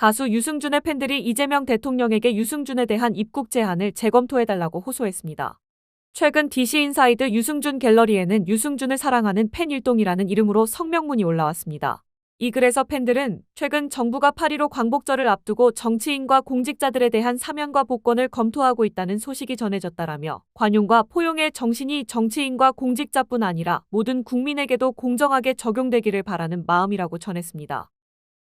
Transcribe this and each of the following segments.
가수 유승준의 팬들이 이재명 대통령에게 유승준에 대한 입국 제한을 재검토해달라고 호소했습니다. 최근 DC 인사이드 유승준 갤러리에는 유승준을 사랑하는 팬 일동이라는 이름으로 성명문이 올라왔습니다. 이 글에서 팬들은 최근 정부가 8.15 광복절을 앞두고 정치인과 공직자들에 대한 사면과 복권을 검토하고 있다는 소식이 전해졌다라며 관용과 포용의 정신이 정치인과 공직자뿐 아니라 모든 국민에게도 공정하게 적용되기를 바라는 마음이라고 전했습니다.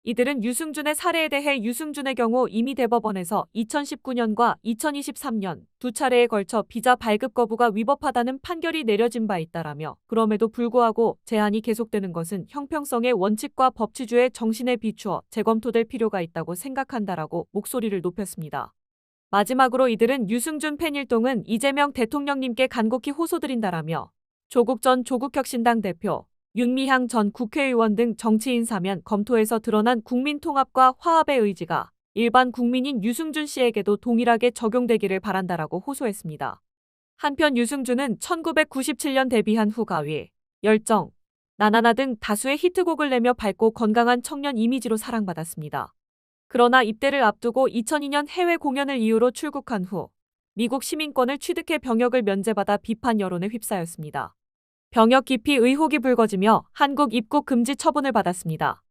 이들은 유승준의 사례에 대해 유승준의 경우 이미 대법원에서 2019년과 2023년 두 차례에 걸쳐 비자 발급 거부가 위법하다는 판결이 내려진 바 있다라며 그럼에도 불구하고 제한이 계속되는 것은 형평성의 원칙과 법치주의 정신에 비추어 재검토될 필요가 있다고 생각한다라고 목소리를 높였습니다. 마지막으로 이들은 유승준 팬일동은 이재명 대통령님께 간곡히 호소드린다라며 조국 전 조국혁신당 대표, 윤미향 전 국회의원 등 정치인 사면 검토에서 드러난 국민 통합과 화합의 의지가 일반 국민인 유승준 씨에게도 동일하게 적용되기를 바란다라고 호소했습니다. 한편 유승준은 1997년 데뷔한 후 가위, 열정, 나나나 등 다수의 히트곡을 내며 밝고 건강한 청년 이미지로 사랑받았습니다. 그러나 입대를 앞두고 2002년 해외 공연을 이유로 출국한 후 미국 시민권을 취득해 병역을 면제받아 비판 여론에 휩싸였습니다. 병역 기피 의혹이 불거지며 한국 입국 금지 처분을 받았습니다.